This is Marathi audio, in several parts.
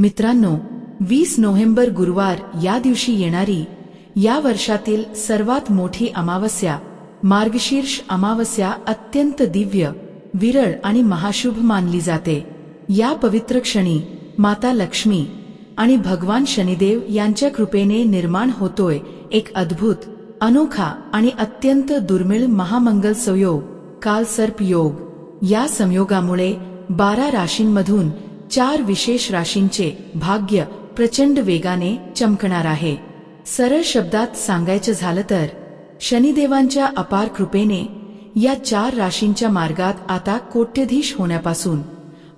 मित्रांनो वीस नोव्हेंबर गुरुवार या दिवशी येणारी या वर्षातील सर्वात मोठी अमावस्या मार्गशीर्ष अमावस्या अत्यंत दिव्य विरळ आणि महाशुभ मानली जाते. या पवित्र क्षणी माता लक्ष्मी आणि भगवान शनिदेव यांच्या कृपेने निर्माण होतोय एक अद्भुत अनोखा आणि अत्यंत दुर्मिळ महामंगल संयोग काल सर्प योग. या संयोगामुळे बारा राशींमधून चार विशेष राशींचे भाग्य प्रचंड वेगाने चमकणार आहे. सरळ शब्दात सांगायचं झालं तर शनिदेवांच्या अपार कृपेने या चार राशींच्या मार्गात आता कोट्यधीश होण्यापासून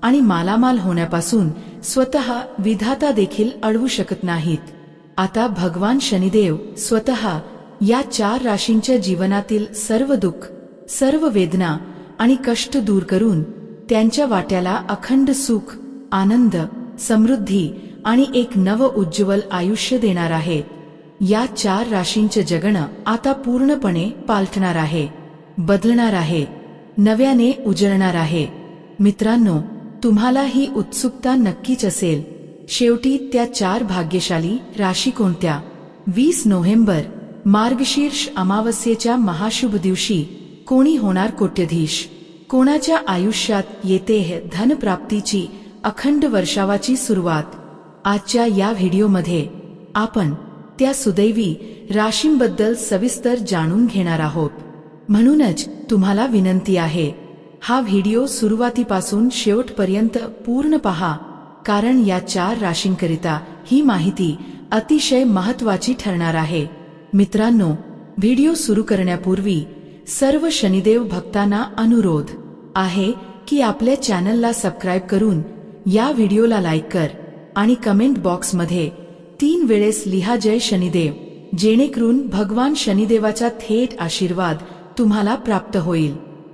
आणि मालामाल होण्यापासून स्वतः विधाता देखील अडवू शकत नाहीत. आता भगवान शनिदेव स्वतः या चार राशींच्या जीवनातील सर्व दुःख सर्व वेदना आणि कष्ट दूर करून त्यांच्या वाट्याला अखंड सुख आनंद समृद्धी आणि एक नव उज्ज्वल आयुष्य देणार आहे. या चार राशींचे जगणं आता पूर्णपणे पालटणार आहे बदलणार आहे नव्याने उजळणार आहे. मित्रांनो तुम्हाला ही उत्सुकता नक्कीच असेल. शेवटी त्या चार भाग्यशाली राशी कोणत्या? वीस नोव्हेंबर मार्गशीर्ष अमावस्येच्या महाशुभ दिवशी कोणी होणार कोट्यधीश? कोणाच्या आयुष्यात येते हे धनप्राप्तीची अखंड वर्षावाची सुरुवात. आजच्या या व्हिडिओमध्ये आपण त्या सुदैवी राशींबद्दल सविस्तर जाणून घेणार आहोत. म्हणूनच तुम्हाला विनंती आहे हा व्हिडिओ सुरुवातीपासून शेवटपर्यंत पूर्ण पहा कारण या चार राशींकरिता ही माहिती अतिशय महत्वाची ठरणार आहे. मित्रांनो व्हिडिओ सुरू करण्यापूर्वी सर्व शनिदेव भक्तांना अनुरोध आहे की आपल्या चॅनलला सबस्क्राईब करून या व्हिडिओला लाईक कर आणि कमेंट बॉक्समध्ये तीन वेळेस लिहा जय शनिदेव जेणेकरून भगवान शनिदेवाचा थेट आशीर्वाद तुम्हाला प्राप्त होईल.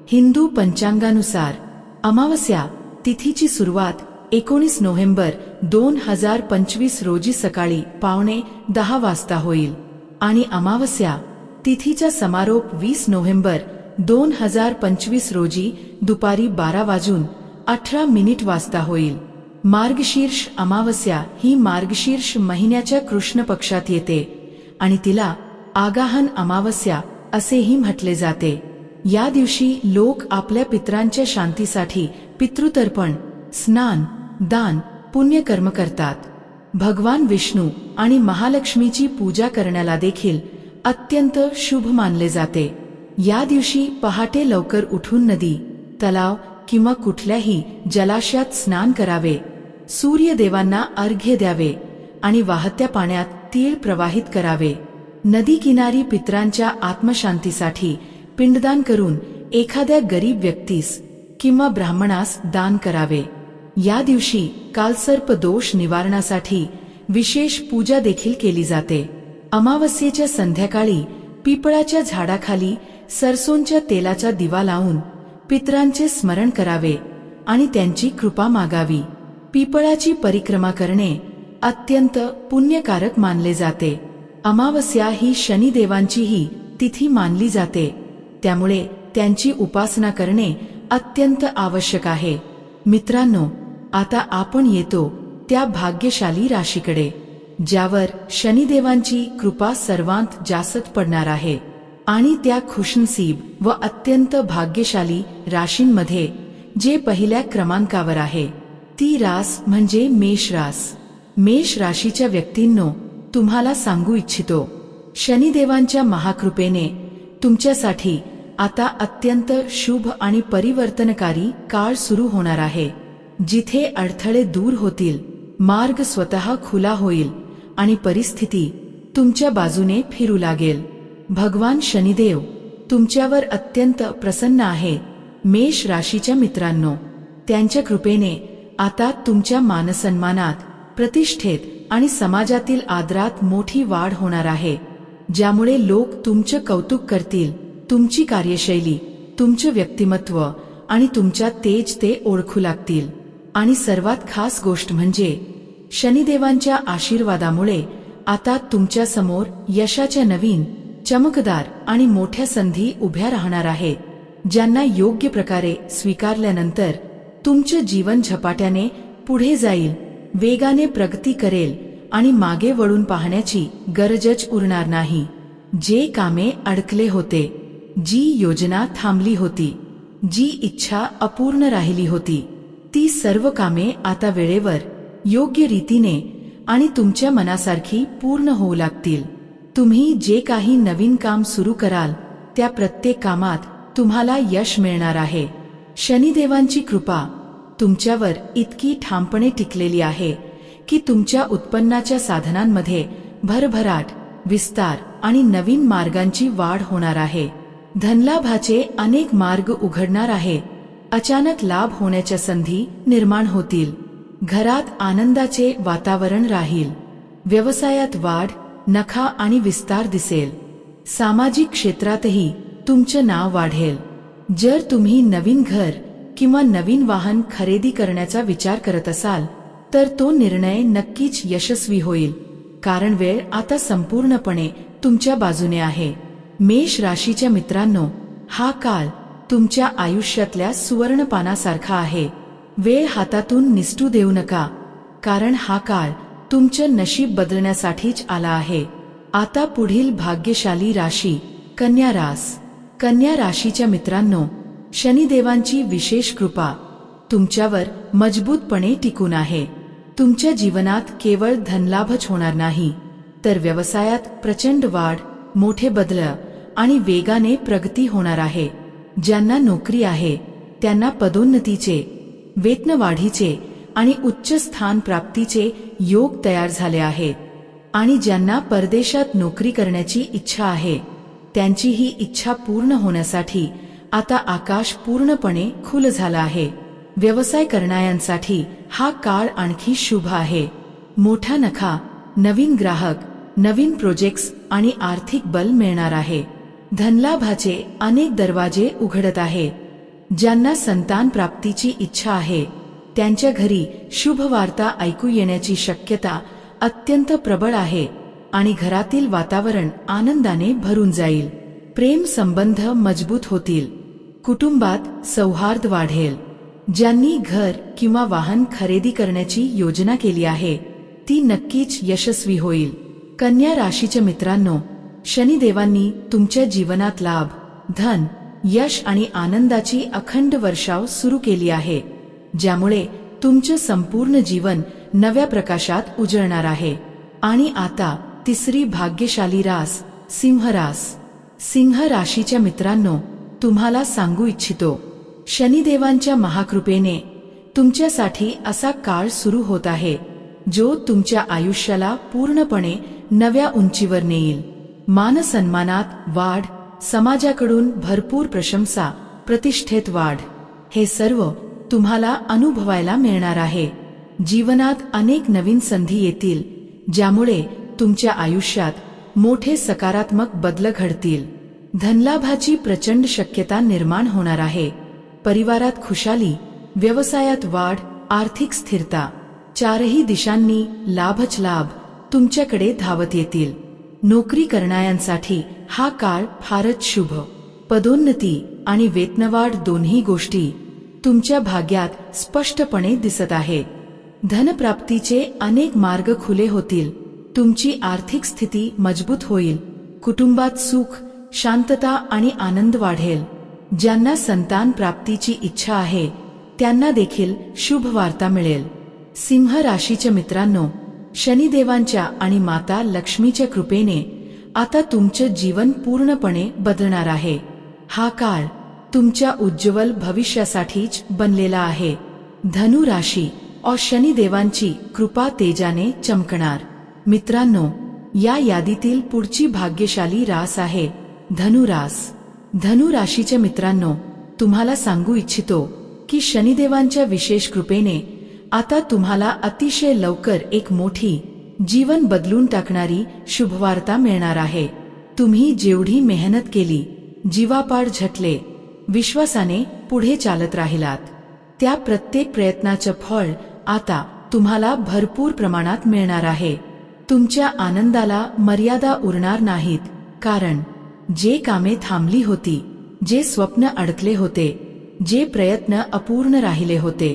हिंदू पंचांगानुसार अमावस्या तिथीची सुरुवात एकोणीस नोव्हेंबर दोन हजार पंचवीस रोजी सकाळी पावणे दहा वाजता होईल आणि अमावस्या तिथीचा समारोप वीस नोव्हेंबर दोन हजार पंचवीस रोजी दुपारी बारा वाजून अठरा मिनिट वाजता होईल. मार्गशीर्ष अमावस्या ही मार्गशीर्ष महिन्याच्या कृष्ण पक्षात येते आणि तिला आगाहन अमावस्या असेही म्हटले जाते. या दिवशी लोक आपल्या पित्रांच्या शांतीसाठी पितृतर्पण स्नान दान पुण्यकर्म करतात. भगवान विष्णू आणि महालक्ष्मीची पूजा करण्याला देखील अत्यंत शुभ मानले जाते. या दिवशी पहाटे लवकर उठून नदी तलाव किंवा कुठल्याही जलाशयात स्नान करावे सूर्यदेवांना अर्घ्य द्यावे आणि वाहत्या पाण्यात तीळ प्रवाहित करावे. नदी किनारी पित्रांच्या आत्मशांतीसाठी पिंडदान करून एखाद्या गरीब व्यक्तीस किंवा ब्राह्मणास दान करावे. या दिवशी कालसर्प दोष निवारणासाठी विशेष पूजा देखील केली जाते. अमावस्येच्या संध्याकाळी पिपळाच्या झाडाखाली सरसोंच्या तेलाचा दिवा लावून पितरांचे स्मरण करावे आणि त्यांची कृपा मागावी. पिपळाची परिक्रमा करणे अत्यंत पुण्यकारक मानले जाते. अमावस्या ही शनिदेवांचीही तिथी मानली जाते. त्यामुळे त्यांची उपासना करणे अत्यंत आवश्यक आहे. मित्रांनो आता आपण येतो त्या भाग्यशाली राशीकडे ज्यावर शनिदेवांची कृपा सर्वांत जास्त पडणार आहे. आणि त्या खुशनसीब व अत्यंत भाग्यशाली राशींमध्ये जे पहिल्या क्रमांकावर आहे ती रास म्हणजे मेष रास. मेष राशीच्या व्यक्तींनो तुम्हाला सांगू इच्छितो शनिदेवांच्या महाकृपेने तुमच्यासाठी आता अत्यंत शुभ आणि परिवर्तनकारी काळ सुरू होणार आहे. जिथे अडथळे दूर होतील मार्ग स्वतः खुला होईल आणि परिस्थिती तुमच्या बाजूने फिरू लागेल. भगवान शनिदेव तुमच्यावर अत्यंत प्रसन्न आहे मेष राशीच्या मित्रांनो. त्यांच्या कृपेने आता तुमच्या मानसन्मानात प्रतिष्ठेत आणि समाजातील आदरात मोठी वाढ होणार आहे. ज्यामुळे लोक तुमचं कौतुक करतील तुमची कार्यशैली तुमचं व्यक्तिमत्व आणि तुमच्या तेज ते ओळखू लागतील. आणि सर्वात खास गोष्ट म्हणजे शनिदेवांच्या आशीर्वादामुळे आता तुमच्यासमोर यशाच्या नवीन चमकदार आणि मोठ्या संधी उभ्या राहणार आहेत ज्यांना योग्य प्रकारे स्वीकारल्यानंतर तुमचे जीवन झपाट्याने पुढे जाईल वेगाने प्रगती करेल आणि मागे वळून पाहण्याची गरजच उरणार नाही. जे कामे अडकले होते जी योजना थांबली होती जी इच्छा अपूर्ण राहिली होती ती सर्व कामे आता वेळेवर योग्य रीतीने आणि तुमच्या मनासारखी पूर्ण होऊ लागतील. तुम्ही जे काही नवीन काम सुरू कराल त्या प्रत्येक कामात तुम्हाला यश मिळणार आहे. शनिदेवांची कृपा तुमच्यावर इतकी ठामपणे टिकलेली आहे की तुमच्या उत्पन्नाच्या साधनांमध्ये भरभराट विस्तार आणि नवीन मार्गांची वाढ होणार आहे. धनलाभाचे अनेक मार्ग उघडणार आहे. अचानक लाभ होण्याच्या संधी निर्माण होतील. घरात आनंदाचे वातावरण राहील. व्यवसायात वाढ नखा आणि विस्तार दिसेल. सामाजिक क्षेत्रातही तुमचं नाव वाढेल. जर तुम्ही नवीन घर किंवा नवीन वाहन खरेदी करण्याचा विचार करत असाल तर तो निर्णय नक्कीच यशस्वी होईल. कारण वेळ आता संपूर्णपणे तुमच्या बाजूने आहे. मेष राशीच्या मित्रांनो हा काळ तुमच्या आयुष्यातल्या सुवर्णपानासारखा आहे. वेळ हातातून निसटू देऊ नका. कारण हा काळ तुमचं नशीब बदलण्यासाठीच आला आहे. आता पुढील भाग्यशाली राशी कन्या रास. कन्या राशीच्या मित्रांनो शनिदेवांची विशेष कृपा. तुमच्यावर मजबूतपणे टिकून आहे. तुमच्या जीवनात केवळ धनलाभच होणार नाही. तर व्यवसायात प्रचंड वाढ मोठे बदल आणि वेगाने प्रगती होणार आहे. ज्यांना नोकरी आहे त्यांना पदोन्नतीचे वेतनवाढीचे आणि उच्च स्थान प्राप्तीचे योग तयार झाले आहेत. आणि ज्यांना परदेशात नोकरी करण्याची इच्छा आहे त्यांची ही इच्छा पूर्ण होण्यासाठी आता आकाश पूर्णपणे खुल झाला आहे. व्यवसाय करणाऱ्यांसाठी हा काळ आणखी शुभ आहे. मोठा नखा नवीन ग्राहक नवीन प्रोजेक्ट्स आणि आर्थिक बल मिळणार आहे. धनलाभाचे अनेक दरवाजे उघडत आहे. ज्यांना संतान प्राप्तीची इच्छा आहे त्यांच्या घरी शुभ वार्ता ऐकू येण्याची शक्यता अत्यंत प्रबळ आहे आणि घरातील वातावरण आनंदाने भरून जाईल. प्रेम संबंध मजबूत होतील. कुटुंबात सौहार्द वाढेल. ज्यांनी घर किंवा वाहन खरेदी करण्याची योजना केली आहे ती नक्कीच यशस्वी होईल. कन्या राशीच्या मित्रांनो शनिदेवांनी तुमच्या जीवनात लाभ धन यश आणि आनंदाची अखंड वर्षाव सुरू केली आहे. ज्यामुळे तुमचं संपूर्ण जीवन नव्या प्रकाशात उजळणार आहे. आणि आता तिसरी भाग्यशाली रास सिंहरास. सिंह राशीच्या मित्रांनो तुम्हाला सांगू इच्छितो शनिदेवांच्या महाकृपेने तुमच्यासाठी असा काळ सुरू होत आहे जो तुमच्या आयुष्याला पूर्णपणे नव्या उंचीवर नेईल. मान सन्मानात वाढ समाजाकडून भरपूर प्रशंसा प्रतिष्ठेत वाढ. हे सर्व तुम्हाला अनुभवायला मिळणार आहे. जीवनात अनेक नवीन संधी येतील ज्यामुळे तुमच्या आयुष्यात मोठे सकारात्मक बदल घडतील. धनलाभाची प्रचंड शक्यता निर्माण होणार आहे. परिवारात खुशाली व्यवसायात वाढ आर्थिक स्थिरता चारही दिशांनी लाभच लाभ तुमच्याकडे धावत येतील. नोकरी करणाऱ्यांसाठी हा काळ फारच शुभ. पदोन्नती आणि वेतनवाढ दोन्ही गोष्टी तुमच्या भाग्यात स्पष्टपणे दिसत आहे. धनप्राप्तीचे अनेक मार्ग खुले होतील. तुमची आर्थिक स्थिती मजबूत होईल. कुटुंबात सुख शांतता आणि आनंद वाढेल. ज्यांना संतान प्राप्तीची इच्छा आहे त्यांना देखील शुभ वार्ता मिळेल. सिंह राशीच्या मित्रांनो शनिदेवांच्या आणि माता लक्ष्मीच्या कृपेने आता तुमचं जीवन पूर्णपणे बदलणार आहे. हा काळ तुमच्या उज्ज्वल भविष्यासाठीच बनलेला आहे. धनु राशी और शनिदेवांची कृपा तेजाने चमकणार. मित्रांनो या यादीतील पुढची भाग्यशाली रास आहे धनुरास धनुराशीच्या मित्रांनो तुम्हाला सांगू इच्छितो की शनिदेवांच्या विशेष कृपेने आता तुम्हाला अतिशय लवकर एक मोठी जीवन बदलून टाकणारी शुभवार्ता मिळणार आहे. तुम्ही जेवढी मेहनत केली जीवापाड झटले विश्वासाने पुढे चालत राहिलात. त्या प्रत्येक प्रयत्नाचं फळ आता तुम्हाला भरपूर प्रमाणात मिळणार आहे. तुमच्या आनंदाला मर्यादा उरणार नाहीत कारण जे कामे थांबली होती जे स्वप्न अडकले होते जे प्रयत्न अपूर्ण राहिले होते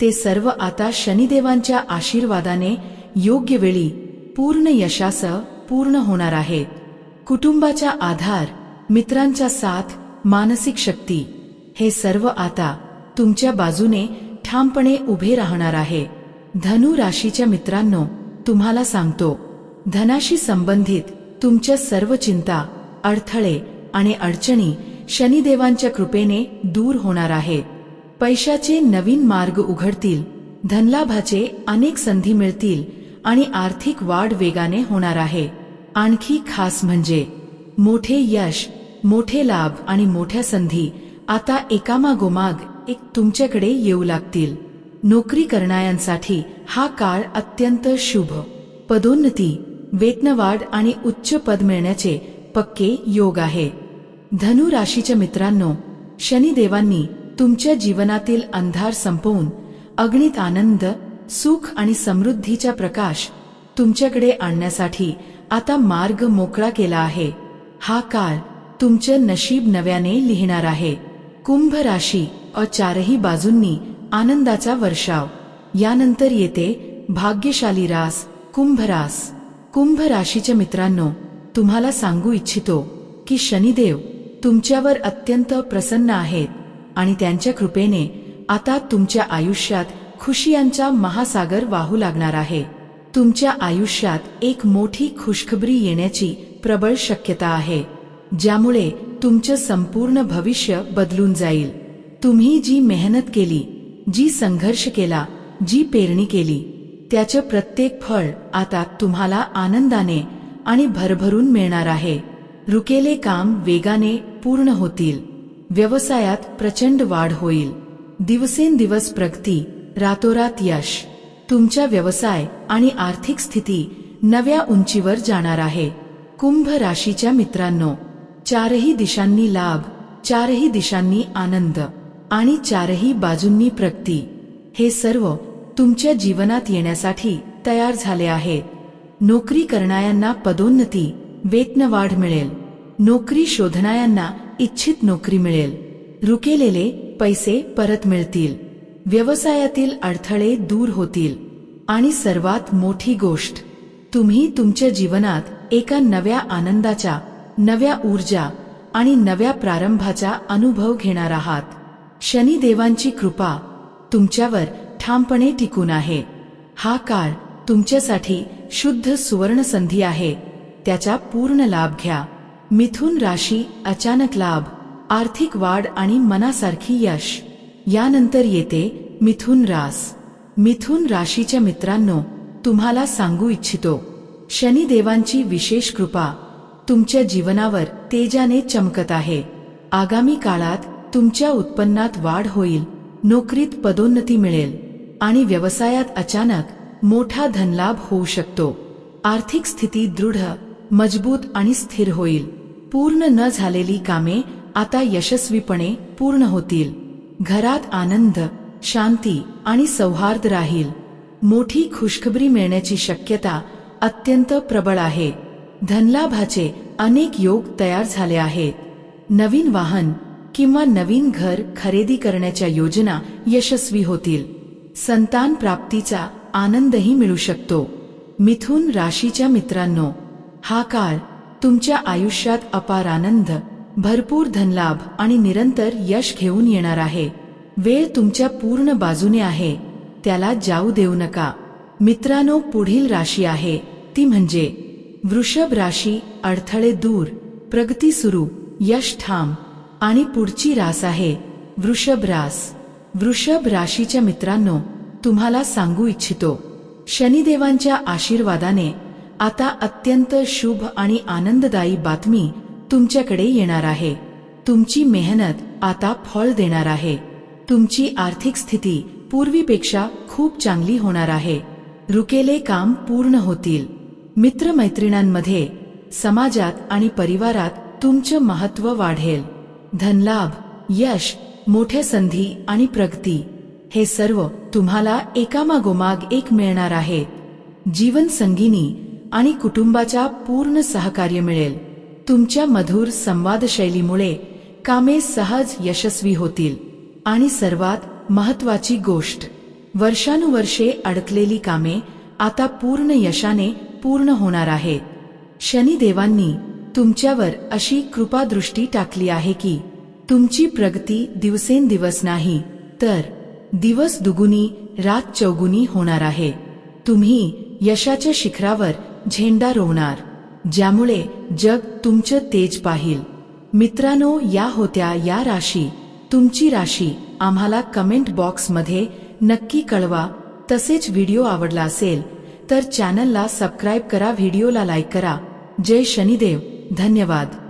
ते सर्व आता शनिदेवांच्या आशीर्वादाने योग्य वेळी पूर्ण यशासह पूर्ण होणार आहेत. कुटुंबाचा आधार मित्रांचा साथ मानसिक शक्ती. हे सर्व आता तुमच्या बाजूने ठामपणे उभे राहणार आहे. धनु राशीच्या मित्रांनो तुम्हाला सांगतो धनाशी संबंधित तुमच्या सर्व चिंता अडथळे आणि अडचणी शनिदेवांच्या कृपेने दूर होणार आहेत. पैशाचे नवीन मार्ग उघडतील धनलाभाचे अनेक संधी मिळतील आणि आर्थिक वाढ वेगाने होणार आहे. आणखी खास म्हणजे मोठे यश मोठे लाभ आणि मोठ्या संधी आता एकामागोमाग एक तुमच्याकडे येऊ लागतील. नोकरी करणाऱ्यांसाठी हा काळ अत्यंत शुभ. पदोन्नती वेतनवाढ आणि उच्च पद मिळण्याचे पक्के योग आहे. धनु राशीच्या मित्रांनो शनिदेवांनी तुमच्या जीवनातील अंधार संपवून अग्नित आनंद सुख आणि समृद्धीचा प्रकाश तुमच्याकडे आणण्यासाठी आता मार्ग मोकळा केला आहे. हा काळ तुमचं नशीब नव्याने लिहिणार आहे. कुंभ राशी अ चारही बाजूंनी आनंदाचा वर्षाव. यानंतर येते भाग्यशाली रास कुंभ रास कुंभ राशीच्या मित्रांनो तुम्हाला सांगू इच्छितो की शनिदेव तुमच्यावर अत्यंत प्रसन्न आहेत आणि त्यांच्या कृपेने आता तुमच्या आयुष्यात खुशियांचा महासागर वाहू लागणार आहे. तुमच्या आयुष्यात एक मोठी खुशखबरी येण्याची प्रबळ शक्यता आहे. ज्यामुळे तुमचं संपूर्ण भविष्य बदलून जाईल. तुम्ही जी मेहनत केली जी संघर्ष केला जी पेरणी केली त्याचं प्रत्येक फळ आता तुम्हाला आनंदाने आणि भरभरून मिळणार आहे. रुकेले काम वेगाने पूर्ण होतील. व्यवसायात प्रचंड वाढ होईल. दिवसेंदिवस प्रगती रातोरात यश. तुमच्या व्यवसाय आणि आर्थिक स्थिती नव्या उंचीवर जाणार आहे. कुंभ राशीच्या मित्रांनो चारही दिशांनी लाभ चारही दिशांनी आनंद आणि चारही बाजूंनी प्रगती. हे सर्व तुमच्या जीवनात येण्यासाठी तयार झाले आहेत नोकरी करणाऱ्यांना पदोन्नती वेतनवाढ मिळेल. नोकरी शोधणाऱ्यांना इच्छित नोकरी मिळेल. रुकेलेले पैसे परत मिळतील. व्यवसायातील अडथळे दूर होतील. आणि सर्वात मोठी गोष्ट तुम्ही तुमच्या जीवनात एका नव्या आनंदाच्या नव्या ऊर्जा आणि नव्या प्रारंभाचा अनुभव घेणार आहात. शनिदेवांची कृपा तुमच्यावर ठामपणे टिकून आहे. हा काळ तुमच्यासाठी शुद्ध सुवर्ण संधी आहे. त्याचा पूर्ण लाभ घ्या. मिथुन राशी अचानक लाभ आर्थिक वाढ आणि मनासारखी यश. यानंतर येते मिथुन रास. मिथुन राशीच्या मित्रांनो तुम्हाला सांगू इच्छितो. शनिदेवांची विशेष कृपा तुमच्या जीवनावर तेजाने चमकत आहे. आगामी काळात तुमच्या उत्पन्नात वाढ होईल नोकरीत पदोन्नती मिळेल आणि व्यवसायात अचानक मोठा धनलाभ होऊ शकतो. आर्थिक स्थिती दृढ मजबूत आणि स्थिर होईल. पूर्ण न झालेली कामे आता यशस्वीपणे पूर्ण होतील. घरात आनंद शांती आणि सौहार्द राहील. मोठी खुशखबरी मिळण्याची शक्यता अत्यंत प्रबळ आहे. धनलाभाचे अनेक योग तयार झाले आहेत. नवीन वाहन किंवा नवीन घर खरेदी करण्याच्या योजना यशस्वी होतील. संतान प्राप्तीचा आनंदही मिळू शकतो. मिथुन राशीच्या मित्रांनो हा काळ तुमच्या आयुष्यात अपार आनंद भरपूर धनलाभ आणि निरंतर यश घेऊन येणार आहे. वेळ तुमच्या पूर्ण बाजूने आहे. त्याला जाऊ देऊ नका. मित्रांनो पुढील राशी आहे. ती म्हणजे वृषभ राशी अडथळे दूर प्रगती सुरू यश ठाम आणि पुढची रास आहे वृषभ रास. वृषभ राशीच्या मित्रांनो तुम्हाला सांगू इच्छितो शनिदेवांच्या आशीर्वादाने आता अत्यंत शुभ आणि आनंददायी बातमी तुमच्याकडे येणार आहे. तुमची मेहनत आता फळ देणार आहे. तुमची आर्थिक स्थिती पूर्वीपेक्षा खूप चांगली होणार आहे. रुकेले काम पूर्ण होतील. मित्रमैत्रिणांमध्ये समाजात आणि परिवारात तुमचं महत्त्व वाढेल. धनलाभ यश मोठ्या संधी आणि प्रगती हे सर्व तुम्हाला एकामागोमाग एक मिळणार आहे जीवन संगिनी आणि कुटुंबाच्या पूर्ण सहकार्य मिळेल. तुमच्या मधुर संवाद शैलीमुळे कामे सहज यशस्वी होतील आणि सर्वात महत्वाची गोष्ट वर्षानुवर्षे अडकलेली कामे आता पूर्ण यशाने पूर्ण होणार आहेत शनिदेवांनी तुमच्यावर अशी कृपादृष्टी टाकली आहे की तुमची प्रगती दिवसेंदिवस नाही तर दिवस दुगुनी रात चौगुनी होणार आहे. तुम्ही यशाच्या शिखरावर झेंडा रोवणार ज्यामुळे जग तुमचं तेज पाहिल. मित्रांनो या होत्या या राशी तुमची राशी आम्हाला कमेंट बॉक्समध्ये नक्की कळवा. तसेच व्हिडिओ आवडला असेल तर चॅनलला सबस्क्राईब करा व्हिडिओला लाईक करा. जय शनिदेव. धन्यवाद.